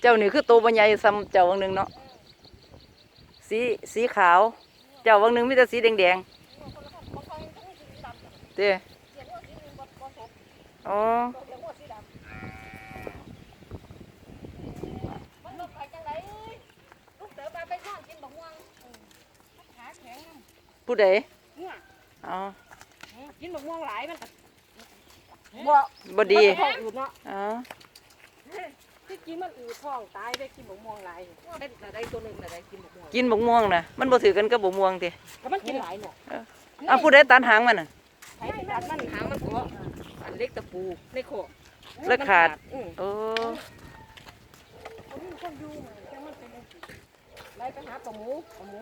เจ้านี่คือโตบัญญัยซ้ำเจ้าวังหนึ่งเนาะสีสีขาว เจ้าวังหนึ่งมีแต่สีแดงแดงๆ เด้อ๋อ มันลงไปจังไรลูกเต๋อมาไปนอนกินบักม่วงขาแข็ง ผู้ใด เนี่ย อ๋อ กินบักม่วงหลายมัน บ่บ่ดี มันก็ท้องอืดเนาะ อ๋อ ที่กินมันอืดท้องตายได้กินบักม่วงหลายได้แต่ได้ตัวหนึ่งแต่ได้กินบักม่วง กินบกม่วงนะมันบ่ถือกันกับบกม่วงติ แต่มันกินหลายเนาะ อ้าวผู้ใดตัดหางมันน่ะ ใช้ตั ดมันหางมันก็อันเล็กตะปูในโคกเลิกขาด อืมโอ้คนนี้คนอยู่จังมันเป็นจังซี่ไล่ไปหาปลาหมูปลาหมู